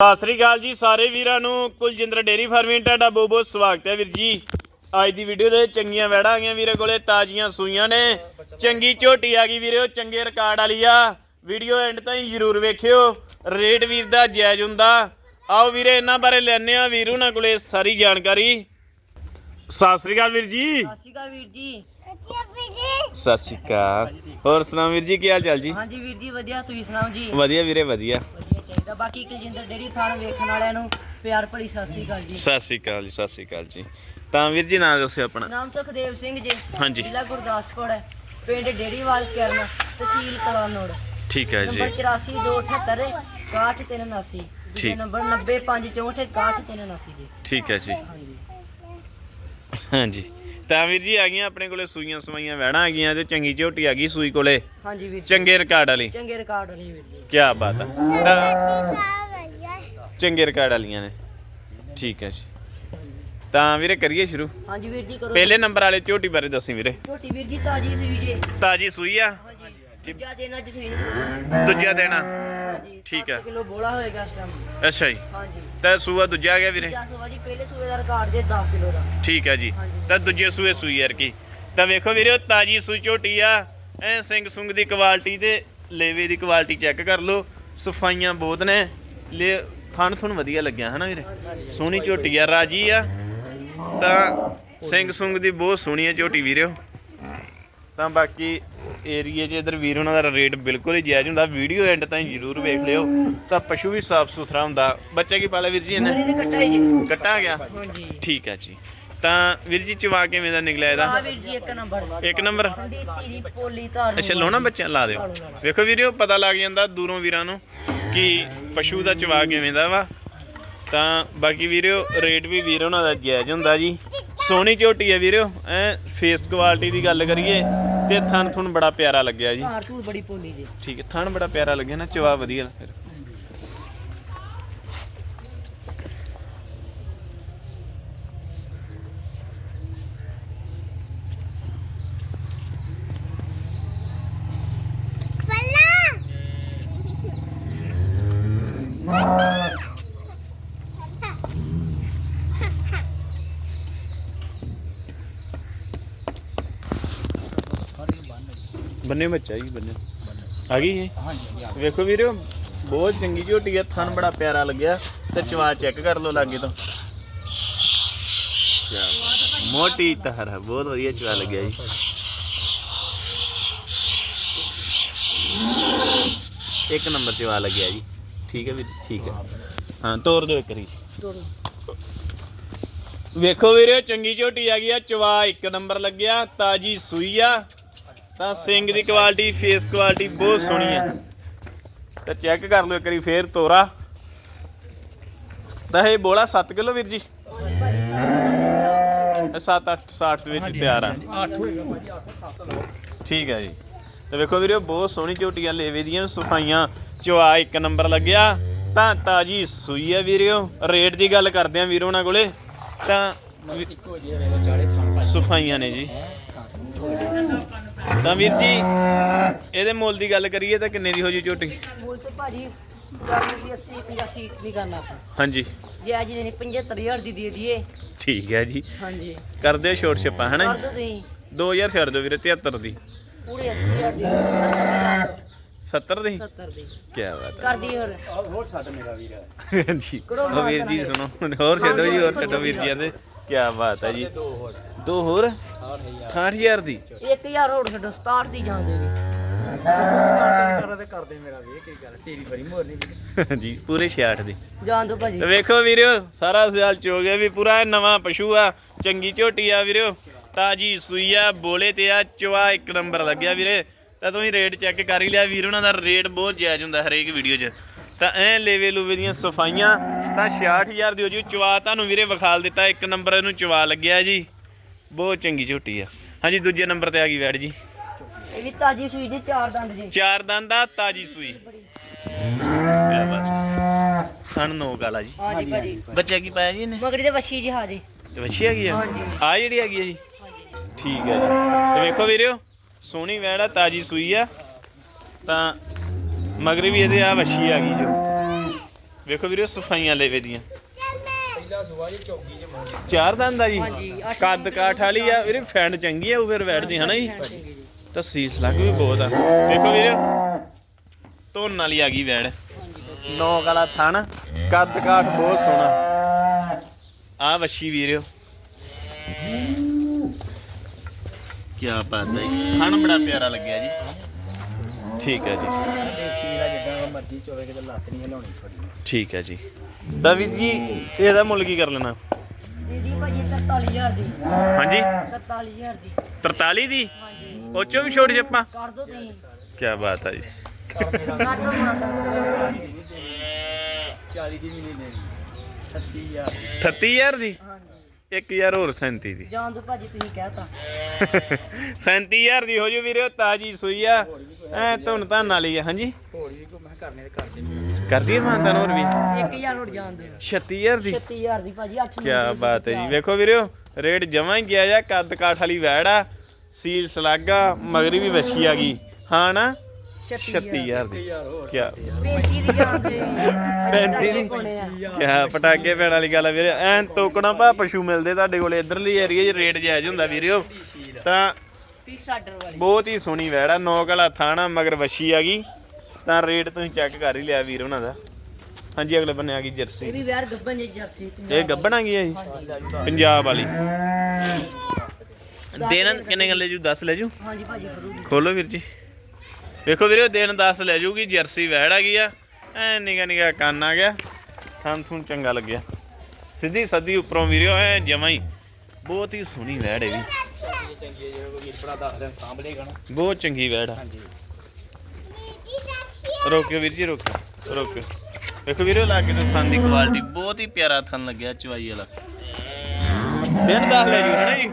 ਸਤਿ ਸ੍ਰੀ ਅਕਾਲ ਜੀ ਸਾਰੇ ਵੀਰਾਂ ਨੂੰ। ਕੁਲਜਿੰਦਰ ਡੇਰੀ ਫਾਰਮਿੰਗ ਤੁਹਾਡਾ ਬਹੁਤ ਬਹੁਤ ਸਵਾਗਤ ਹੈ ਵੀਰ ਜੀ। ਅੱਜ ਦੀ ਵੀਡੀਓ ਦੇ ਚੰਗੀਆਂ ਵੈੜਾਂ ਆ ਗਈਆਂ ਵੀਰੇ ਕੋਲੇ ਤਾਜ਼ੀਆਂ ਸੂਈਆਂ ਨੇ। ਚੰਗੀ ਝੋਟੀ ਆ ਗਈ ਵੀਰੇ ਉਹ ਚੰਗੇ ਰਿਕਾਰਡ ਵਾਲੀ ਆ। ਵੀਡੀਓ ਐਂਡ ਤਾਈਂ ਜਰੂਰ ਵੇਖਿਓ। ਰੇਟ ਵੀਰ ਦਾ ਜਾਇਜ਼ ਹੁੰਦਾ। ਆਓ ਵੀਰੇ ਇਹਨਾਂ ਬਾਰੇ ਲੈਣੇ ਆ ਵੀਰੂ ਨਾਲ ਕੋਲੇ ਸਾਰੀ ਜਾਣਕਾਰੀ। ਸਤਿ ਸ੍ਰੀ ਅਕਾਲ ਵੀਰ ਜੀ। ਸਤਿ ਸ਼੍ਰੀ ਅਕਾਲ ਵੀਰ ਜੀ। ਸਤਿ ਸ੍ਰੀ ਅਕਾਲ। ਹੋਰ ਸੁਣਾਓ ਵੀਰ ਜੀ ਕੀ ਹਾਲ ਚਾਲ ਜੀ? ਹਾਂਜੀ ਵੀਰ ਜੀ ਵਧੀਆ। ਤੁਸੀਂ ਸੁਣਾਓ ਜੀ? ਵਧੀਆ ਵੀਰੇ ਵਧੀਆ ਵਧੀਆ। ਚਾਹੀਦਾ। ਬਾਕੀ ਕੁਲਜਿੰਦਰ ਡੇਰੀ ਫਾਰਮ ਵੇਖਣ ਵਾਲਿਆਂ ਨੂੰ ਪਿਆਰ ਭਰੀ ਸਤਿ ਸ਼੍ਰੀ ਅਕਾਲ ਜੀ। ਸਤਿ ਸ੍ਰੀ ਅਕਾਲ ਜੀ ਸਤਿ ਸ੍ਰੀ ਅਕਾਲ ਜੀ। ਤਾਂ ਵੀਰ ਜੀ ਨਾਮ ਦੱਸਿਓ ਆਪਣਾ। ਨਾਮ ਸੁਖਦੇਵ ਸਿੰਘ ਜੀ। ਹਾਂਜੀ। ਜ਼ਿਲ੍ਹਾ ਗੁਰਦਾਸਪੁਰ ਹੈ। ਪਿੰਡ ਡੇਰੀਵਾਲ ਕਿਰਨ ਤਹਿਸੀਲ ਕਲਾਨੌਰ। ਠੀਕ ਹੈ ਜੀ। ਨੰਬਰ 8428 61379 ਠੀਕ। ਨੰਬਰ 9564 61379 ਜੀ। ਠੀਕ ਹੈ ਜੀ। ਹਾਂਜੀ। ਹਾਂਜੀ। ਤਾਂ ਵੀਰ ਜੀ ਆ ਗਈਆਂ ਆਪਣੇ ਕੋਲੇ ਸੂਈਆਂ ਸਵਾਈਆਂ ਵਹਿਣਾ ਆ ਗਈਆਂ ਤੇ ਚੰਗੀ ਝੋਟੀ ਆ ਗਈ ਸੂਈ ਕੋਲੇ। ਹਾਂਜੀ ਵੀਰ ਜੀ। ਚੰਗੇ ਰਿਕਾਰਡ ਵਾਲੀ। ਚੰਗੇ ਰਿਕਾਰਡ ਵਾਲੀ ਵੀਰ ਜੀ। ਕੀ ਬਾਤ ਹੈ ਤਾਂ ਚੰਗੇ ਰਿਕਾਰਡ ਵਾਲੀਆਂ ਨੇ। ਠੀਕ ਹੈ ਜੀ। ਤਾਂ ਵੀਰੇ ਕਰੀਏ ਸ਼ੁਰੂ। ਹਾਂਜੀ ਵੀਰ ਜੀ ਕਰੋ। ਪਹਿਲੇ ਨੰਬਰ ਵਾਲੇ ਝੋਟੀ ਬਾਰੇ ਦੱਸੀ ਵੀਰੇ। ਛੋਟੀ ਵੀਰ ਜੀ ਤਾਜੀ ਸੂਈ ਜੀ। ਤਾਜੀ ਸੂਈ ਆ। ਹਾਂਜੀ ਜਿਆ ਦੇਣਾ ਜੀ ਸੂਈ ਨੂੰ ਦੂਜਾ ਦੇਣਾ? ਹਾਂਜੀ ਠੀਕ ਹੈ। ਕਿਲੋ ਬੋਲਾ ਹੋਏਗਾ ਇਸ ਟਾਈਮ ਅੱਛਾ ਜੀ। ਹਾਂਜੀ। ਤਾਂ ਸੂਆ ਦੂਜਾ ਆ ਗਿਆ ਵੀਰੇ? ਜਾਂ ਸੋਵਾ ਜੀ ਪਹਿਲੇ ਸੂਏ ਦਾ ਰਿਕਾਰਡ ਜੇ 10 ਕਿਲੋ ਦਾ। ਠੀਕ ਹੈ ਜੀ। ਹਾਂਜੀ। ਤਾਂ ਦੂਜੇ ਸੂਏ ਸੂਈ ਯਾਰ ਕੀ। ਤਾਂ ਵੇਖੋ ਵੀਰੇ ਉਹ ਤਾਜੀ ਸੂਈ ਝੋਟੀ ਆ। ਐ ਸਿੰਘ ਸੁੰਗ ਦੀ ਕੁਆਲਿਟੀ ਤੇ ਲੇਵੇ ਦੀ ਕੁਆਲਿਟੀ ਚੈੱਕ ਕਰ ਲਓ। ਸਫਾਈਆਂ ਬਹੁਤ ਨੇ। ਲੈ ਥਣ ਥਣ ਵਧੀਆ ਲੱਗਿਆ ਹਨਾ ਵੀਰੇ? ਸੋਹਣੀ ਝੋਟੀ ਆ ਰਾਜੀ ਆ। ਤਾਂ ਸਿੰਘ ਸੁੰਗ ਦੀ ਬਹੁਤ ਸੋਹਣੀ ਆ ਝੋਟੀ ਵੀਰਿਓ। ਤਾਂ ਬਾਕੀ ਏਰੀਏ 'ਚ ਇਧਰ ਵੀਰ ਉਹਨਾਂ ਦਾ ਰੇਟ ਬਿਲਕੁਲ ਹੀ ਜਾਇਜ਼ ਹੁੰਦਾ। ਵੀਡੀਓ ਐਂਡ ਤਾਈਂ ਜ਼ਰੂਰ ਵੇਖ ਲਿਓ। ਤਾਂ ਪਸ਼ੂ ਵੀ ਸਾਫ਼ ਸੁਥਰਾ ਹੁੰਦਾ। ਬੱਚਾ ਕੀ ਪਾਲਿਆ ਵੀਰ ਜੀ ਇਹਨੇ? ਕੱਟਾ ਜੀ। ਕੱਟਾ ਆ ਗਿਆ? ਹਾਂਜੀ। ਠੀਕ ਹੈ ਜੀ। ਤਾਂ ਵੀਰ ਜੀ ਚਵਾ ਕਿਵੇਂ ਦਾ ਨਿਕਲਿਆ ਇਹਦਾ? ਵੀਰ ਜੀ ਇੱਕ ਨੰਬਰ। ਇੱਕ ਨੰਬਰ? ਪੋਲੀ ਧਾਰ ਅੱਛਾ ਲੋਣਾ ਬੱਚਾ ਲਾ ਦਿਓ। ਵੇਖੋ ਵੀਰੋ ਪਤਾ ਲੱਗ ਜਾਂਦਾ ਦੂਰੋਂ ਵੀਰਾਂ ਨੂੰ ਕਿ ਪਸ਼ੂ ਦਾ ਚਵਾ ਕਿਵੇਂ ਦਾ ਵਾ। ਤਾਂ ਬਾਕੀ ਵੀਰੋ ਰੇਟ ਵੀ ਵੀਰ ਉਹਨਾਂ ਦਾ ਜਾਇਜ਼ ਹੁੰਦਾ ਜੀ। ਸੋਹਣੀ ਝੋਟੀ ਹੈ ਵੀਰੋ ਐ ਫੇਸ ਕੁਆਲਿਟੀ ਦੀ ਗੱਲ ਕਰੀਏ ਤੇ ਥਣ ਥੁਣ ਬੜਾ ਪਿਆਰਾ ਲੱਗਿਆ ਜੀ। ਧਾਰ ਧੂਰ ਬੜੀ ਪੋਲੀ ਜੀ। ਠੀਕ ਹੈ ਥਣ ਬੜਾ ਪਿਆਰਾ ਲੱਗਿਆ ਨਾ ਚਵਾ ਵਧੀਆ ਫਿਰ। ਬੰਨੇ ਬੱਚਾ ਜੀ ਬੰਨੇ। ਆ ਗਈ ਜੀ? ਵੇਖੋ ਵੀਰੋ ਬਹੁਤ ਚੰਗੀ ਝੋਟੀ ਆ ਥਣ ਬੜਾ ਪਿਆਰਾ ਲੱਗਿਆ ਤੇ ਚਵਾ ਚੈੱਕ ਕਰ ਲਓ ਲਾਗੇ ਤੋਂ। ਕਿਆ ਬਾਤ ਹੈ। ਮੋਟੀ ਤਹਰ ਹੈ ਬਹੁਤ ਵਧੀਆ ਚਵਾ ਲੱਗਿਆ ਜੀ। ਇੱਕ ਨੰਬਰ ਚਵਾ ਲੱਗਿਆ ਜੀ। ਠੀਕ ਹੈ ਵੀਰ ਠੀਕ ਹੈ ਹਾਂ ਤੋਰ ਦਿਓ ਇੱਕ ਰੀ ਵੇਖੋ ਵੀਰੇ ਚੰਗੀ ਝੋਟੀ ਆ ਗਈ ਆ ਚਵਾ ਇੱਕ ਨੰਬਰ ਲੱਗਿਆ ਤਾਜੀ ਸੂਈ ਆ। ਤਾਂ ਸਿੰਘ ਦੀ ਕੁਆਲਿਟੀ ਫੇਸ ਕੁਆਲਿਟੀ ਬਹੁਤ ਸੋਹਣੀ ਆ ਤਾਂ ਚੈੱਕ ਕਰ ਲਓ ਇੱਕ ਵਾਰੀ ਫੇਰ ਤੋਰਾ। ਤਾਂ ਇਹ ਬੋਲਾ 7 ਕਿਲੋ ਵੀਰ ਜੀ? 7 8 60 ਦੇ ਵਿੱਚ ਤਿਆਰ ਆ। ਠੀਕ ਹੈ ਜੀ। ਤੇ ਵੇਖੋ ਵੀਰੇ ਬਹੁਤ ਸੋਹਣੀ ਝੋਟੀਆਂ ਲੇਵੇ ਦੀਆਂ ਸਫਾਈਆਂ ਚਵਾ ਇੱਕ ਨੰਬਰ ਲੱਗਿਆ। ਤਾਂ ਤਾਜੀ ਸੂਈ ਆ ਵੀਰਿਓ ਰੇਟ ਦੀ ਗੱਲ ਕਰਦੇ ਆ ਵੀਰੋ ਉਹਨਾਂ ਕੋਲੇ। ਤਾਂ ਸਫਾਈਆਂ ਨੇ ਜੀ। ਤਾਂ ਵੀਰ ਜੀ ਇਹਦੇ ਮੁੱਲ ਦੀ ਗੱਲ ਕਰੀਏ ਤਾਂ ਕਿੰਨੇ ਦੀ ਹੋ ਜੀ ਝੋਟੀ? ਮੂਲ ਤੇ ਭਾਜੀ ਕਰਨੀ ਵੀ 80 85 ਵੀ ਕਰਨਾ ਆਪਾਂ। ਹਾਂਜੀ। ਜੇ ਅੱਜ ਨਹੀਂ 75000 ਦੀ ਦੇ ਦਈਏ। ਠੀਕ ਹੈ ਜੀ। ਹਾਂਜੀ। ਕਰਦੇ ਛੋਟ ਛਪਾ ਹਨਾ ਕਰ ਦੋ ਤੁਸੀਂ। 2000 ਛੱਡ ਦਿਓ ਵੀਰੇ 73 ਦੀ। ਪੂਰੇ 80000 ਦੀ 70 ਦੀ 70 ਦੀ। ਕੀ ਬਾਤ ਕਰ ਦੀ ਹੋਰ। ਹੈ ਜੀ ਉਹ ਵੀਰ ਜੀ ਸੁਣੋ ਹੋਰ ਛੱਡੋ ਜੀ ਹੋਰ ਛੱਡੋ ਵੀਰ ਜੀ ਆਂਦੇ ਕੀ ਬਾਤ ਹੈ ਜੀ। ਦੋ ਹੋਰ? 68000 ਦੀ। 1000 ਹੋਰ ਛੱਡੋ 67 ਦੀ ਜਾਂਦੇ ਵੀ ਜੀ ਪੂਰੇ 66 ਦੀ। ਜਾਣ ਦੋ ਭਾਜੀ। ਤੇ ਵੇਖੋ ਵੀਰਿਓ ਸਾਰਾ ਸਿਆਲ ਚੋ ਗਿਆ ਵੀ ਪੂਰਾ ਨਵਾਂ ਪਸ਼ੂ ਆ ਚੰਗੀ ਝੋਟੀ ਆ ਵੀਰਿਓ ਤਾਜੀ ਸੂਈ ਆ ਬੋਲੇ ਤੇ ਆ ਚਵਾ ਇੱਕ ਨੰਬਰ ਲੱਗਿਆ ਵੀਰੇ। ਤਾਂ ਤੁਸੀਂ ਰੇਟ ਚੈੱਕ ਕਰ ਹੀ ਲਿਆ ਵੀਰ ਉਹਨਾਂ ਦਾ ਰੇਟ ਬਹੁਤ ਜਾਇਜ਼ ਹੁੰਦਾ ਹਰੇਕ ਵੀਡੀਓ 'ਚ। ਤਾਂ ਐ ਲੇਵੇ ਲੂਵੇ ਦੀਆਂ ਸਫਾਈਆਂ ਤਾਂ 66000 ਦੀ ਹੋ ਜੂ ਚਵਾ ਤੁਹਾਨੂੰ ਵੀਰੇ ਵਿਖਾਲ ਦਿੱਤਾ ਇੱਕ ਨੰਬਰ ਇਹਨੂੰ ਚਵਾ ਲੱਗਿਆ ਜੀ। ਬਹੁਤ ਚੰਗੀ ਝੋਟੀ ਆ। ਹਾਂਜੀ ਦੂਜੇ ਨੰਬਰ ਤੇ ਆ ਗਈ ਵੈੜ ਜੀ। ਇਹ ਵੀ ਤਾਜੀ ਸੂਈ ਜੀ ਚਾਰ ਦੰਦ ਜੀ। ਚਾਰ ਦੰਦ ਆ ਤਾਜੀ ਸੂਈ। ਸਣ ਨੋ ਗਾਲਾ ਜੀ। ਹਾਂਜੀ ਭਾਜੀ। ਬੱਚਾ ਕੀ ਪਾਇਆ ਜੀ ਇਹਨੇ? ਮਗਰੀ ਦੇ ਵੱਛੀ ਜੀ ਹਾਜੀ ਤੇ ਵੱਛੀ ਹੈਗੀ ਆ? ਹਾਂਜੀ। ਆ ਜਿਹੜੀ ਹੈਗੀ ਆ ਜੀ। ਹਾਂਜੀ ਠੀਕ ਹੈ ਜੀ। ਤੇ ਵੇਖੋ ਵੀਰਿਓ ਸੋਹਣੀ ਵੈੜ ਆ ਤਾਜੀ ਸੂਈ ਆ। ਤਾਂ ਮਗਰ ਵੀ ਇਹਦੇ ਆ ਵੱਛੀ ਆ ਗਈ ਜੋ। ਵੇਖੋ ਵੀਰੇ ਸਫਾਈਆਂ ਲੈਵੇ ਦੀਆਂ। ਪਹਿਲਾ ਸੁਆ ਜੀ ਚੌਗੀ ਚ ਮੋੜ ਚਾਰ ਦੰਦ ਆ ਜੀ? ਹਾਂਜੀ, ਅੱਠ ਕੱਦ ਕਾਠ ਵਾਲੀ ਆ ਵੀਰੇ ਫੈਂਡ ਚੰਗੀ ਆ ਉਹ ਫਿਰ ਬੈਠਦੀ ਹਨਾ ਜੀ? ਤਾਂ ਸੀਸ ਲੱਗ ਵੀ ਬਹੁਤ ਆ। ਵੇਖੋ ਵੀਰੇ ਧੋਣ ਵਾਲੀ ਆ ਗਈ ਵੈੜ ਨੌ ਵਾਲਾ ਥਣ ਕੱਦ ਕਾਠ ਬਹੁਤ ਸੋਹਣਾ। ਆ ਵੱਛੀ ਵੀਰਿਓ। ਕੀ ਬਾਤ ਹੈ ਜੀ। ਥਣ ਬੜਾ ਪਿਆਰਾ ਲੱਗਿਆ ਜੀ। ਠੀਕ ਹੈ ਜੀ। ਦੇਸੀ ਦਾ ਜਿੱਦਾਂ ਮਰਜ਼ੀ ਚੋਵੇ ਕਿਤੇ ਲੱਤ ਨਹੀਂ ਹਿਲਾਉਣੀ ਥੋੜੀ ਠੀਕ ਹੈ ਜੀ। ਤਾਂ ਵੀਰ ਜੀ ਇਹਦਾ ਮੁੱਲ ਕੀ ਕਰ ਲੈਣਾ? ਜੀ ਜੀ ਭਾਜੀ 43000 ਦੀ। ਹਾਂਜੀ? 43000 ਦੀ। 43 ਦੀ? ਹਾਂਜੀ। ਉਹ ਚੋਂ ਵੀ ਛੋੜ ਜੱਪਾ ਕਰ ਦੋ ਤੁਸੀਂ। ਕੀ ਬਾਤ ਹੈ ਜੀ। ਕਰ ਦੋ ਮਾਤਾ 40 ਦੀ। ਵੀ ਨਹੀਂ ਲੈਣੀ 36000 38000 ਦੀ? ਹਾਂਜੀ। 1000 ਹੋਰ 37 ਦੀ। ਜਾਣ ਦੋ ਭਾਜੀ ਤੁਸੀਂ ਕਹਿਤਾ 37000 ਦੀ ਹੋ ਜੂ ਵੀਰੇ ਤਾਜੀ ਸੂਈ ਆ। ਐ ਧੁਨ ਧਨ ਵਾਲੀ ਆ ਹਾਂਜੀ? ਹੋਰ ਵੀ ਕੋ ਮੈਂ ਕਰਨੇ ਤੇ ਕਰ ਦਿੰਦੇ ਕਰਦੀ ਹੈ ਮਾਨਤਾ ਹੋਰ ਵੀ? 1000 ਹੋਰ ਜਾਣ ਦਿਓ। 36000 ਦੀ? 36000 ਦੀ ਭਾਜੀ 8 ਕੀ ਬਾਤ ਹੈ ਜੀ। ਵੇਖੋ ਵੀਰਿਓ ਰੇਟ ਜਮਾਂ ਹੀ ਗਿਆ ਜਾ ਕੱਦ ਕਾਠ ਵਾਲੀ ਵੈੜ ਆ ਸੀਲ ਸਲਾਗਾ ਮਗਰੀ ਵੀ ਵੱਛੀ ਆ ਗਈ। ਹਾਂ ਨਾ? 36000 ਦੀ। ਯਾਰ ਹੋਰ ਕੀ 35 ਦੀ ਦੇ 35 ਦੀ। ਕਿਆ ਪਟਾਕੇ ਪੈਣ ਵਾਲੀ ਗੱਲ ਆ ਵੀਰੇ? ਐਨ ਤੋਕਣਾ ਭਾ ਪਸ਼ੂ ਮਿਲਦੇ ਤੁਹਾਡੇ ਕੋਲੇ। ਇਧਰਲੀ ਏਰੀਆ 'ਚ ਰੇਟ ਜਾਇਜ਼ ਹੁੰਦਾ ਵੀਰਿਓ। ਤਾਂ ਫਿਕਸ ਆਰਡਰ ਵਾਲੀ। ਬਹੁਤ ਹੀ ਸੋਹਣੀ ਵੈੜ ਆ। ਨੌ ਕਲਾ ਥਾਣਾ ਮਗਰ ਵੱਛੀ ਆ ਗਈ। ਤਾਂ ਰੇਟ ਤੁਸੀਂ ਚੈੱਕ ਕਰ ਹੀ ਲਿਆ ਵੀਰ ਉਹਨਾਂ ਦਾ। ਹਾਂਜੀ ਅਗਲੇ ਬੰਨੇ ਆ ਗਈ ਇਹ ਜਰਸੀ ਵੀ ਵੈਰ ਗੱਬਨ ਜੀ ਜਰਸੀ ਇਹ ਗੱਬਣ ਆ ਗਈ ਆ ਜੀ? ਪੰਜਾਬ ਵਾਲੀ। ਦੇਣ ਕਿੰਨੇ ਗੱਲੇ ਜੂ? 10 ਲੈ ਜੂ। ਹਾਂਜੀ ਭਾਜੀ ਖੋਲੋ ਵੀਰ ਜੀ। ਵੇਖੋ ਵੀਰੇ ਦਿਨ 10 ਲੈ ਜੂਗੀ ਜਰਸੀ ਵੈੜ ਆ ਗਈ ਆ। ਐ ਨਿਗਾ ਨਿਗਾ ਕੰਨ ਆ ਗਿਆ। ਥਾਂ ਥੂੰ ਚੰਗਾ ਲੱਗਿਆ। ਸਿੱਧੀ ਸੱਦੀ ਉੱਪਰੋਂ ਵੀਰਿਓ ਐ ਜਮਾਂ ਹੀ। ਬਹੁਤ ਹੀ ਸੋਹਣੀ ਵੈੜ ਹੈ ਵੀ ਚੰਗੀ ਜਿਹੜਾ ਕੋਈ ਵੀਰ ਦੱਸ ਨਾ। ਬਹੁਤ ਚੰਗੀ ਵੈੜ ਆ। ਹਾਂਜੀ। ਰੋਕਿਓ ਵੀਰ ਜੀ ਰੋਕਿਓ। ਰੋਕਿਓ। ਵੇਖੋ ਵੀਰੇ ਲਾ ਕੇ ਤੇ ਥਣ ਦੀ ਕੁਆਲਿਟੀ ਬਹੁਤ ਹੀ ਪਿਆਰਾ ਥਣ ਲੱਗਿਆ ਚਵਾਈ ਵਾਲਾ। ਦਿਨ 10 ਲੈ ਜੂ ਹਨਾ ਜੀ?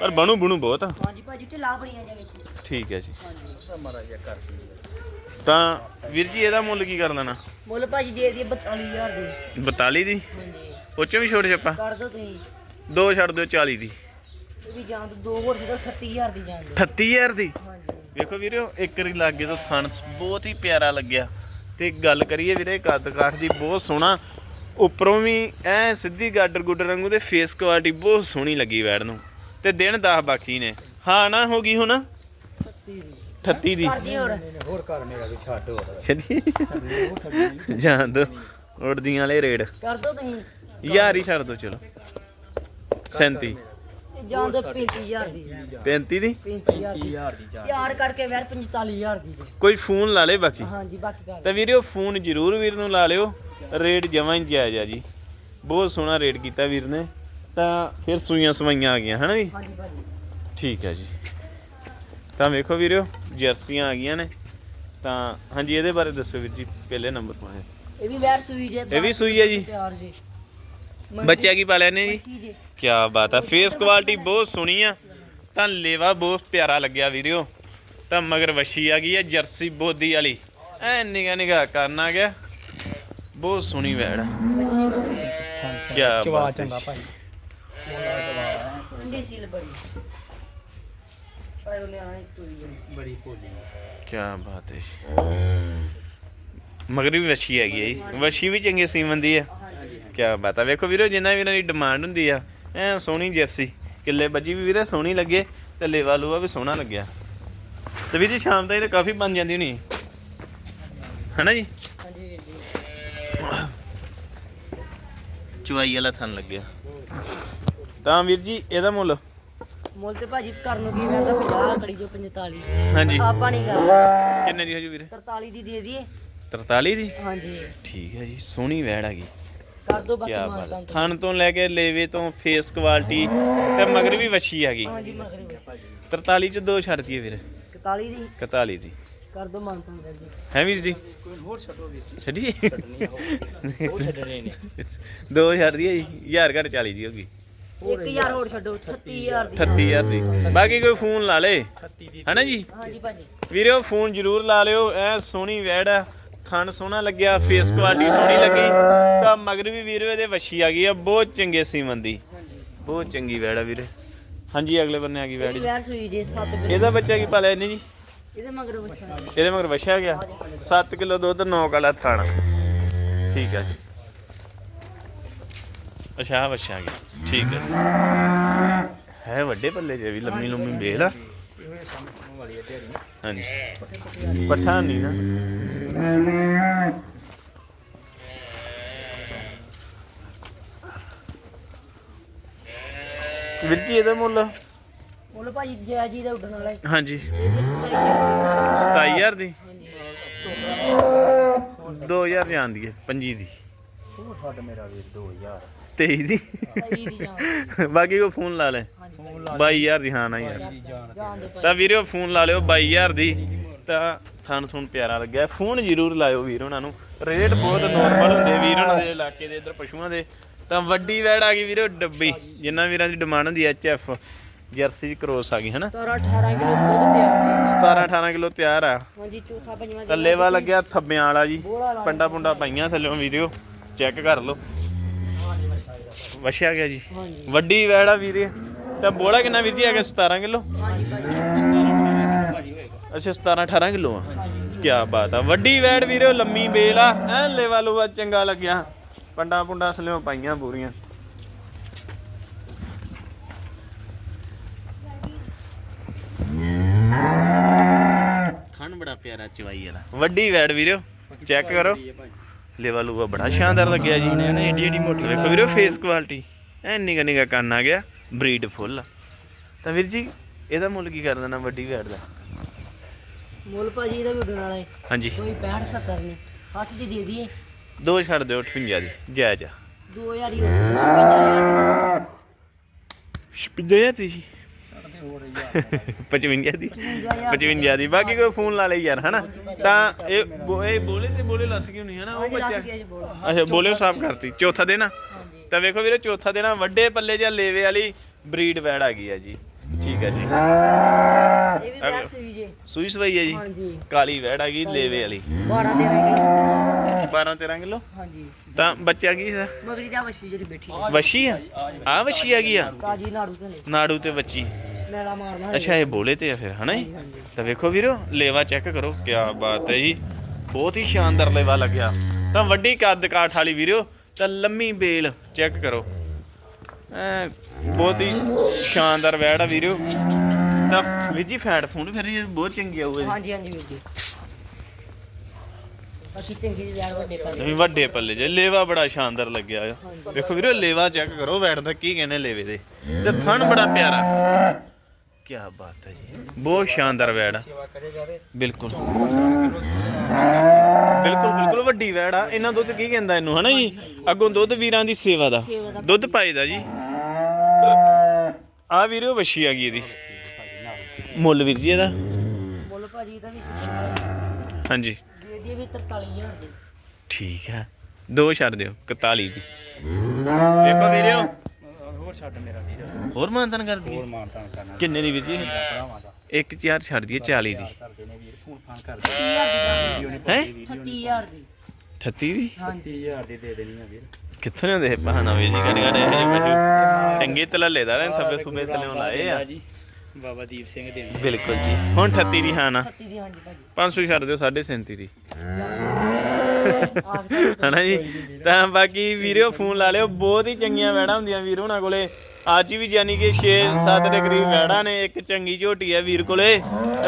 ਪਰ ਬਣੂ ਬਣੂ ਬਹੁਤ। ਆ ਹਾਂਜੀ ਭਾਜੀ ਤੇ ਲਾ ਬੜੀਆਂ ਜਾਵੇ ਠੀਕ ਹੈ ਜੀ। ਹਾਂਜੀ। ਮਰਾ ਜਿਹਾ ਕਰ ਦਿੰਦੇ ਤਾਂ ਵੀਰ ਜੀ ਇਹਦਾ ਮੁੱਲ ਕੀ ਕਰ ਲੈਣਾ ਮੁੱਲ ਭਾਜੀ ਦੇ ਦਈਏ 42000 ਦੀ। 42 ਦੀ? ਹਾਂਜੀ। ਉਹ ਚੋਂ ਵੀ ਛੋਟ ਛੱਪਾ ਕਰ ਦੋ ਤੁਸੀਂ। ਦੋ ਛੱਡ ਦਿਓ 40 ਦੀ। ਇਹ ਵੀ ਜਾਣ ਦੋ ਦੋ ਹੋਰ ਜਿਹੜਾ 38000 ਦੀ ਦੋ। 38000 ਦੀ? ਹਾਂਜੀ। ਵੇਖੋ ਵੀਰੋ ਇੱਕ ਵਾਰੀ ਲਾਗੇ ਤੋਂ ਥਣ ਬਹੁਤ ਹੀ ਪਿਆਰਾ ਲੱਗਿਆ। ਤੇ ਗੱਲ ਕਰੀਏ ਵੀਰੇ ਕੱਦ ਕਾਠ ਦੀ ਬਹੁਤ ਸੋਹਣਾ। ਉੱਪਰੋਂ ਵੀ ਐ ਸਿੱਧੀ ਗਾਡਰ ਗੁੱਡਰ ਵਾਂਗੂ ਤੇ ਫੇਸ ਕੁਆਲਿਟੀ ਬਹੁਤ ਸੋਹਣੀ ਲੱਗੀ ਵੈੜ ਨੂੰ। ਤੇ ਦਿਨ 10 ਬਾਕੀ ਨੇ। ਹਾਂ ਨਾ ਹੋ ਗਈ ਹੁਣ? 30 ਦੀ। 38 ਦੀ ਹੋਰ ਹੋਰ ਕਰਨੇ ਦਾ ਵੀ ਛੱਡ ਹੋਰ। ਛੱਡੀ। ਉਹ ਠੱਗੀ ਜਾਣ ਦੋ ਉੜਦੀਆਂ ਵਾਲੇ ਰੇਡ। ਕਰ ਦੋ ਤੁਸੀਂ। ਯਾਰ ਹੀ ਛੱਡ ਦੋ ਚਲੋ। 37 ਇਹ ਜਾਣ ਦੋ 35000 ਦੀ? 35 ਦੀ 35000 ਦੀ। 30000 ਦੀ ਚਾਰ ਯਾਰ ਕਰਕੇ ਵੈਰ 45000 ਦੀ। ਕੋਈ ਫੋਨ ਲਾ ਲੇ ਬਾਕੀ? ਹਾਂਜੀ ਬਾਕੀ ਕਰ। ਤਾਂ ਵੀਰਿਓ ਫੋਨ ਜ਼ਰੂਰ ਵੀਰ ਨੂੰ ਲਾ ਲਿਓ। ਰੇਟ ਜਮਾਂ ਹੀ ਜਾਇਜ਼ ਆ ਜੀ। ਬਹੁਤ ਸੋਹਣਾ ਰੇਟ ਕੀਤਾ ਵੀਰ ਨੇ। ਤਾਂ ਫਿਰ ਸੂਈਆਂ ਸਵਾਈਆਂ ਆ ਗਈਆਂ ਹਨਾ ਜੀ ਹਾਂਜੀ ਭਾਜੀ। ਠੀਕ ਹੈ ਜੀ। ਤਾਂ ਵੇਖੋ ਵੀਰਿਓ ਜਰਸੀਆਂ ਆ ਗਈਆਂ ਨੇ। ਤਾਂ ਹਾਂਜੀ ਇਹਦੇ ਬਾਰੇ ਦੱਸੋ ਵੀਰ ਜੀ ਪਹਿਲੇ ਨੰਬਰ ਪਾਏ ਇਹ ਵੀ ਵੈਰ ਸੂਈ ਜੇ ਇਹ ਵੀ ਸੂਈ ਹੈ ਜੀ? ਤਿਆਰ ਜੀ। ਬੱਚਿਆਂ ਕੀ ਪਾਲਿਆ ਨੇ ਜੀ। ਕੀ ਬਾਤ ਆ ਫੇਸ ਕੁਆਲਿਟੀ ਬਹੁਤ ਸੋਹਣੀ ਆ। ਤਾਂ ਲੇਵਾ ਬਹੁਤ ਪਿਆਰਾ ਲੱਗਿਆ ਵੀਡੀਓ ਤਾਂ ਮਗਰ ਵਸ਼ੀ ਆ ਗਈ ਹੈ ਜਰਸੀ ਬੋਦੀ ਵਾਲੀ। ਐ ਨਿਗਾ ਨਿਗਾ ਕਰਨ ਆ ਗਿਆ। ਬਹੁਤ ਸੋਹਣੀ ਵੈੜ ਆ। ਕਿਆ ਚਵਾ। ਚੰਗਾ ਭਾਈ। ਠੰਡੀ ਸੀਲ ਬੜੀ। ਬੜੀ ਭੋਲੀ। ਕੀ ਬਾਤ ਹੈ ਮਗਰ ਵੀ ਵਸ਼ੀ ਹੈਗੀ ਹੈ ਜੀ। ਵਸ਼ੀ ਵੀ ਚੰਗੇ ਸੀਮਨ ਦੀ ਆ ਹਾਂਜੀ ਕੀ ਬਾਤ ਆ ਵੇਖੋ ਵੀਰੋ ਜਿੰਨਾ ਵੀ ਇਹਨਾਂ ਦੀ ਡਿਮਾਂਡ ਹੁੰਦੀ ਆ ਐ ਸੋਹਣੀ ਜਰਸੀ ਕਿੱਲੇ ਬੱਜੀ ਵੀ ਵੀਰੇ ਸੋਹਣੀ ਲੱਗੇ ਤੇ ਲੇਵਾ ਲੂਆ ਵੀ ਸੋਹਣਾ ਲੱਗਿਆ। ਤੇ ਵੀਰ ਜੀ ਸ਼ਾਮ ਤੱਕ ਤਾਂ ਕਾਫੀ ਬਣ ਜਾਂਦੀ ਹੋਣੀ। ਹਨਾ ਜੀ? ਹਾਂਜੀ ਵੀਰ ਜੀ ਚੁਆਈ ਵਾਲਾ ਥਣ ਲੱਗਿਆ। ਤਾਂ ਵੀਰ ਜੀ ਇਹਦਾ ਮੁੱਲ? ਮੁੱਲ ਤੇ ਭਾਜੀ ਕਰਨ ਨੂੰ ਕੀ ਕਰਦਾ 50 ਕੜੀ ਜੋ 45 ਹਾਂਜੀ। ਆਪਾਂ ਨਹੀਂ ਕਰਦਾ ਕਿੰਨੇ ਦੀ ਹੋ ਜੂ ਵੀਰੇ? 43 ਦੀ ਦੇ ਦਈਏ। 43 ਦੀ? ਹਾਂਜੀ। ਠੀਕ ਹੈ ਜੀ ਸੋਹਣੀ ਵੈੜ ਆ ਗਈ। ਕਰ ਦੋ ਬਾਕੀ ਆ। ਤੋਂ। ਥਣ ਤੋਂ ਲੈ ਕੇ ਲੇਵੇ ਤੋਂ ਫੇਸ ਕੁਆਲਿਟੀ ਤੇ ਮਗਰ ਵੀ ਵੱਛੀ ਆ ਗਈ। ਹਾਂਜੀ ਮਗਰੇ 43 ਚ ਦੋ ਛੱਡ ਦਈਏ ਵੀਰੇ। 41 ਦੀ। 41 ਦੀ। ਕਰ ਦੋ ਮਾਨਤਾਂ ਕਰ ਜੀ। ਹੈ ਵੀਰ ਜੀ? ਕੋਈ ਹੋਰ ਛੱਡੋ ਵੀਰ ਜੀ। ਛੱਡੀਏ ਉਹ ਛੱਡਣੇ ਨੇ। ਦੋ ਛੱਡ ਦਈਏ ਜੀ ਹਜ਼ਾਰ ਘੱਟ 40 ਦੀ ਹੋ ਗਈ। 1000 ਹੋਰ ਛੱਡੋ 38000 ਦੀ। 38000 ਦੀ। ਬਾਕੀ ਕੋਈ ਫੋਨ ਲਾ ਲੇ। 38 ਦੀ ਹਨਾ ਜੀ? ਹਾਂਜੀ ਭਾਜੀ। ਵੀਰੋ ਫੋਨ ਜ਼ਰੂਰ ਲਾ ਲਿਓ। ਐ ਸੋਹਣੀ ਵੈੜ ਆ। ਥਣ ਸੋਹਣਾ ਲੱਗਿਆ ਫੇਸ ਕੁਆਲਿਟੀ ਸੋਹਣੀ ਲੱਗੀ। ਤਾਂ ਮਗਰ ਵੀ ਵੀਰੋ ਇਹਦੇ ਵੱਛੀ ਆ ਗਈ ਆ। ਬਹੁਤ ਚੰਗੇ ਸੀਮਨ ਦੀ। ਬਹੁਤ ਚੰਗੀ ਵੈੜ ਆ ਵੀਰੇ। ਹਾਂਜੀ ਅਗਲੇ ਬੰਨੇ ਆ ਗਈ ਵੈੜ ਜੀ। ਵੈਰ ਸੂਈ ਜੇ 7 ਕਿਲੋ। ਇਹਦਾ ਬੱਚਾ ਕੀ ਪਾਲਿਆ ਇਹਨੇ ਜੀ? ਇਹਦੇ ਮਗਰ ਬੱਚਾ। ਇਹਦੇ ਮਗਰ ਵਛਿਆ ਗਿਆ। 7 ਕਿਲੋ ਦੁੱਧ 9 ਕਾਲਾ ਥਣ। ਠੀਕ ਹੈ ਜੀ। ਅੱਛਾ ਆ ਗਿਆ ਠੀਕ ਹੈ। ਹੈ ਵੱਡੇ ਪੱਲੇ ਜੇ ਵੀ ਲੰਮੀ ਲੰਮੀ ਹੈ ਢੇਰੀ ਹਾਂਜੀ। ਪੱਠਾ ਨਹੀਂ ਨਾ। ਵੀਰ ਜੀ ਇਹਦਾ ਮੁੱਲ? ਮੁੱਲ ਭਾਜੀ ਜੈ ਜੀ ਦਾ ਉੱਡਣ ਵਾਲਾ ਹੈ। ਹਾਂਜੀ। ਇਹਦੇ ਸਤਾਈ ਹਜ਼ਾਰ। 27000 ਦੀ ਹਾਂਜੀ 2000 ਜਾਂਦੀ ਹੈ ਪੰਜੀ ਦੀ। ਉਹ ਛੱਡ ਮੇਰਾ ਵੀਰ 2000 23 ਦੀ। ਜਾਨ ਬਾਕੀ ਕੋ ਫੋਨ ਲਾ ਲੈ। ਹਾਂਜੀ ਫੋਨ 22000 ਦੀ ਹਾਂ ਨਾ ਯਾਰ ਜਾਨ ਤਾਂ ਵੀਰੋ ਫੋਨ ਲਾ ਲਿਓ 22000 ਦੀ। ਤਾਂ ਥਣ ਥੁਣ ਪਿਆਰਾ ਲੱਗਿਆ। ਫੋਨ ਜ਼ਰੂਰ ਲਾਇਓ ਵੀਰ ਉਹਨਾਂ ਨੂੰ। ਰੇਟ ਬਹੁਤ ਨਾਰਮਲ ਹੁੰਦੇ ਵੀਰ ਉਹਨਾਂ ਦੇ ਇਲਾਕੇ ਦੇ ਇੱਧਰ ਪਸ਼ੂਆਂ ਦੇ। ਤਾਂ ਵੱਡੀ ਵੈੜ ਆ ਗਈ ਵੀਰੋ ਡੱਬੀ। ਜਿੰਨਾ ਵੀਰਾਂ ਦੀ ਡਿਮਾਂਡ ਹੁੰਦੀ ਐਚ ਐਫ। ਜਰਸੀ ਕ੍ਰੋਸ ਆ ਗਈ ਹਨਾ? 17 18 ਕਿਲੋ ਦੁੱਧ ਪਿਆ 17 18 ਕਿਲੋ ਤਿਆਰ ਆ। ਹਾਂਜੀ ਚੌਥਾ ਪੰਜਵਾਂ ਥੱਲੇ ਵਾ ਲੱਗਿਆ ਥੱਬਿਆਂ ਵਾਲਾ ਜੀ। ਪੰਡਾ ਪੁੰਡਾ ਪਾਈਆਂ ਥੱਲੇੋਂ ਵੀਡੀਓ ਚੈੱਕ ਕਰ ਲਓ। ਵਛਿਆ ਗਿਆ ਜੀ। ਵੱਡੀ ਵੈੜ ਵੀਰੇ। ਤਾਂ ਬੋਲਾ ਕਿੰਨਾ ਵੀਰ ਜੀ ਹੈਗਾ? 17 ਕਿਲੋ? ਹਾਂਜੀ ਭਾਜੀ ਭਾਜੀ ਹੋਏਗਾ ਅੱਛਾ 17 18 ਕਿਲੋ ਆ। ਕੀ ਬਾਤ ਆ। ਵੱਡੀ ਵੈੜ ਵੀਰੇ ਲੰਮੀ ਬੇਲ ਆ। ਐ ਲੈਵਾ ਲੂਆ ਚੰਗਾ ਲੱਗਿਆ। ਪੰਡਾ ਪੁੰਡਾ ਥੱਲੇੋਂ ਪਾਈਆਂ ਪੂਰੀਆਂ ਖਾਣ ਬੜਾ ਪਿਆਰਾ ਚਵਾਈ ਵਾਲਾ। ਵੱਡੀ ਵੈੜ ਵੀਰੇ ਚੈੱਕ ਕਰੋ। ਲੈਵਾ ਲੂਆ ਬੜਾ ਸ਼ਾਨਦਾਰ ਲੱਗਿਆ ਜੀ। ਇਹਨੇ ਏਡੀ ਏਡੀ ਮੋਟੀ ਵੇਖੋ ਵੀਰੇ ਫੇਸ ਕੁਆਲਿਟੀ ਐ ਨਿਗਾ ਨਿਗਾ ਕੰਨ ਆ ਗਿਆ ਬਰੀਡ ਫੁੱਲ ਤਾਂ ਵੀਰ ਜੀ ਇਹਦਾ ਮੁੱਲ ਕੀ ਕਰ ਦੇਣਾ ਵੱਡੀ ਵੈੜ ਦਾ? ਮੁੱਲ ਭਾਜੀ ਇਹਦਾ ਵੀ ਵਾਲਾ ਹੈ ਹਾਂਜੀ। ਕੋਈ 65 70 ਨਹੀਂ 60 ਦੀ ਦੇ ਦਈਏ। ਦੋ ਛੱਡ ਦਿਓ 58 ਦੀ ਜਾਇਜ਼ ਆ। 2000 ਹੀ 55000 56 ਦੀ 55 ਦੀ। 55000 55 ਦੀ। ਬਾਕੀ ਕੋਈ ਫੋਨ ਲਾ ਲਈ ਯਾਰ ਹਨਾ? ਤਾਂ ਇਹ ਬੋ- ਇਹ ਬੋਲੇ ਤੇ ਬੋਲੇ ਲੱਥ ਕਿਉਂ ਨਹੀਂ ਹਨਾ? ਉਹ ਬੱਚਾ। ਅੱਛਾ ਬੋਲੇ ਸਾਫ਼ ਕਰਤੀ। ਚੌਥਾ ਦਿਨ ਆ ਤਾਂ ਵੇਖੋ ਵੀਰੇ ਚੌਥਾ ਦਿਨ ਆ ਵੱਡੇ ਪੱਲੇ ਜਾਂ ਲੇਵੇ ਵਾਲੀ ਬਰੀਡ ਵੈੜ ਆ ਗਈ ਆ ਜੀ। ਠੀਕ ਹੈ ਜੀ। ਇਹ ਵੀ ਬੈਠ ਸੂਈ ਜੇ। ਸੂਈ ਸਵਾਈ ਹੈ ਜੀ। ਹਾਂਜੀ। ਕਾਲੀ ਵੈੜ ਆ ਗਈ ਲੇਵੇ ਵਾਲੀ। 12 13 ਕਿਲੋ। 12 13 ਕਿਲੋ? ਹਾਂਜੀ। ਤਾਂ ਬੱਚਾ ਕੀ ਹੈ ਮਗਰੀ ਦਾ ਵਸ਼ੀ ਜਿਹੜੀ ਬੈਠੀ ਹੈ ਵਸ਼ੀ ਆ? ਆ ਵਸ਼ੀ ਆ ਗਈ ਆ? ਕਾਜੀ ਨਾੜੂ ਤੇ ਨਾੜੂ ਤੇ ਬੱਚੀ ਲੈਲਾ ਮਾਰਨਾ ਅੱਛਾ ਇਹ ਬੋਲੇ ਤੇ ਆ ਫਿਰ ਹਨਾ ਜੀ? ਹਾਂਜੀ ਤਾਂ ਵੇਖੋ ਵੀਰੋ ਲੇਵਾ ਚੈੱਕ ਕਰੋ ਕੀ ਬਾਤ ਹੈ ਜੀ। ਬਹੁਤ ਹੀ ਸ਼ਾਨਦਾਰ ਲੇਵਾ ਲੱਗਿਆ। ਤਾਂ ਵੱਡੀ ਕੱਦ ਕਾਠ ਵਾਲੀ ਵੀਰੋ ਤਾਂ ਲੰਮੀ ਬੇਲ ਚੈੱਕ ਕਰੋ। ਐ ਬਹੁਤ ਹੀ ਸ਼ਾਨਦਾਰ ਵੈੜ ਆ ਵੀਰੋ। ਤਾਂ ਵੀਰ ਜੀ ਫੈਟ ਫੂਡ ਫਿਰ ਇਹ ਬਹੁਤ ਚੰਗੀ ਆਊਗੀ ਹਾਂਜੀ ਹਾਂਜੀ ਵੀਰ ਜੀ। ਬਾਕੀ ਚੰਗੀ ਜਿਹੀ ਯਾਰ ਵੱਡੇ ਪਾ ਵੀ ਵੱਡੇ ਪੱਲੇ ਜੇ ਲੇਵਾ ਬੜਾ ਸ਼ਾਨਦਾਰ ਲੱਗਿਆ ਆ। ਵੇਖੋ ਵੀਰੋ ਲੇਵਾ ਚੈੱਕ ਕਰੋ ਦਾ ਕੀ ਕਹਿੰਦੇ ਲੇਵੇ ਦੇ। ਤੇ ਥਣ ਬੜਾ ਪਿਆਰਾ। ਕੀ ਬਾਤ ਹੈ ਜੀ। ਬਹੁਤ ਸ਼ਾਨਦਾਰ ਵੈੜ ਆ। ਸੇਵਾ ਕਰੇ ਜਾਵੇ ਬਿਲਕੁਲ। ਬਿਲਕੁਲ ਬਿਲਕੁਲ ਵੱਡੀ ਵੈੜ ਆ। ਇਹਨਾਂ ਦੁੱਧ ਕੀ ਕਹਿੰਦਾ ਇਹਨੂੰ ਹਨਾ ਜੀ? ਅੱਗੋਂ ਦੁੱਧ ਵੀਰਾਂ ਦੀ ਸੇਵਾ ਦਾ। ਦੁੱਧ ਪਾਈਦਾ ਜੀ। ਆ ਵੀਰੋ ਵੱਛੀ ਆ ਗਈ ਇਹਦੀ। ਮੁੱਲ ਵੀਰ ਜੀ ਇਹਦਾ। ਮੁੱਲ ਭਾਜੀ ਇਹਦਾ ਵੀ ਹਾਂਜੀ। ਦੇ ਵੀ 43000 ਦੇ। ਠੀਕ ਹੈ। ਦੋ ਛੱਡ ਦਿਓ 41 ਦੀ। ਵੇਖੋ ਵੀਰਿਓ ਹੋਰ ਛੱਡ ਮੇਰਾ ਵੀਰ। ਹੋਰ ਮਾਨਤਨ ਕਰ ਦਈਏ ਹੋਰ ਮਾਨਤਾ ਕਰਨਾ। ਕਿੰਨੇ ਦੀ ਵੀਰ ਜੀ? ਭਰਾਵਾਂ ਦਾ। ਇੱਕ ਚਾਰ ਛੱਡ ਦਈਏ 40 ਦੀ। ਕਰਦੇ ਨੇ ਵੀਰ ਫੋਨ ਫਾਨ ਕਰਦੇ 30000 ਵੀਡੀਓ ਨੇ? ਪਾਈ ਵੀਡੀਓ ਨੇ 30000 ਦੀ। 38 ਦੀ? ਹਾਂਜੀ 30000 ਦੀ ਦੇ ਦੇਣੀ ਆ ਵੀਰ। ਕਿੱਥੋਂ ਲਿਆਉਂਦੇ ਇਹ ਬਹਾਨਾ ਵੀ ਜੀ? ਕਰੀ ਕਰੇ ਇਹ ਚੰਗੇ ਤਲੇ ਦਾ ਰਹੇ ਥੱਬੇ ਥੁੱਬੇ ਤਲੇ ਲਾਏ ਆ। ਜੀ। ਬਾਬਾ ਦੀਪ ਸਿੰਘ ਦੇ ਬਿਲਕੁਲ ਜੀ। ਹੁਣ 38 ਦੀ ਹਾਂ ਨਾ। 38 ਦੀ ਹਾਂਜੀ ਭਾਜੀ। 500 ਛੱਡ ਦਿਓ 37 ਦੀ। ਹਨਾ ਜੀ? ਤਾਂ ਬਾਕੀ ਵੀਰਿਓ ਫੋਨ ਲਾ ਲਿਓ, ਬਹੁਤ ਹੀ ਚੰਗੀਆਂ ਵੈੜਾਂ ਹੁੰਦੀਆਂ ਵੀਰ ਉਹਨਾਂ ਕੋਲੇ। ਅੱਜ ਵੀ ਯਾਨੀ ਕਿ 6-7 ਦੇ ਕਰੀਬ ਵੈੜਾਂ ਨੇ, ਇੱਕ ਚੰਗੀ ਝੋਟੀ ਹੈ ਵੀਰ ਕੋਲੇ।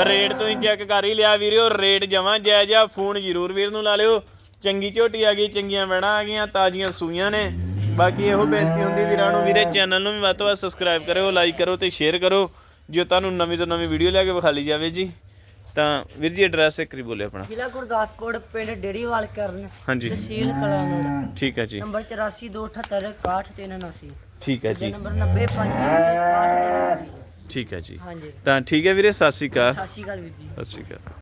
ਰੇਟ ਤੋਂ ਹੀ ਚੈੱਕ ਕਰ ਹੀ ਲਿਆ ਵੀਰਿਓ, ਰੇਟ ਜਮਾਂ ਜਾਇਜ਼ ਆ, ਫੋਨ ਜ਼ਰੂਰ ਵੀਰ ਨੂੰ ਲਾ ਲਿਓ। ਚੰਗੀ ਝੋਟੀ ਆ ਗਈ, ਚੰਗੀਆਂ ਵੈੜਾਂ ਆ ਗਈਆਂ, ਤਾਜ਼ੀਆਂ ਸੂਈਆਂ ਨੇ। ਬਾਕੀ ਇਹੋ ਬੇਨਤੀ ਹੁੰਦੀ ਵੀਰਾਂ ਨੂੰ, ਵੀਰੇ ਚੈਨਲ ਨੂੰ ਵੀ ਵੱਧ ਤੋਂ ਵੱਧ ਸਬਸਕ੍ਰਾਈਬ ਕਰਿਓ ਲਾਈਕ ਕਰੋ ਤੇ ਸ਼ੇਅਰ ਕਰੋ। ਜੇ ਤੁਹਾਨੂੰ ਨਵੀਂ ਤੋਂ ਨਵੀਂ ਵੀਡੀਓ ਲੈ ਕੇ ਵਿਖਾਲੀ ਜਾਵੇ ਜੀ। ਤਾਂ ਵੀਰ ਜੀ ਐਡਰੈਸ ਇੱਕ ਵਾਰੀ ਬੋਲੇ ਆਪਣਾ। ਜ਼ਿਲ੍ਹਾ ਗੁਰਦਾਸਪੁਰ ਪਿੰਡ ਡੇੜੀਵਾਲ ਕਰਨ ਹਾਂਜੀ। ਤਹਿਸੀਲ ਕਲਾਨੌਰ। ਠੀਕ ਹੈ ਜੀ। ਨੰਬਰ 8428 61379 ਠੀਕ ਹੈ ਜੀ। ਨੰਬਰ 905 ਠੀਕ ਹੈ ਜੀ। ਹਾਂਜੀ। ਤਾਂ ਠੀਕ ਹੈ ਵੀਰੇ ਸਤਿ ਸ਼੍ਰੀ ਅਕਾਲ। ਸਤਿ ਸ਼੍ਰੀ ਅਕਾਲ ਵੀਰ ਜੀ। ਸਤਿ ਸ਼੍ਰੀ ਅਕਾਲ।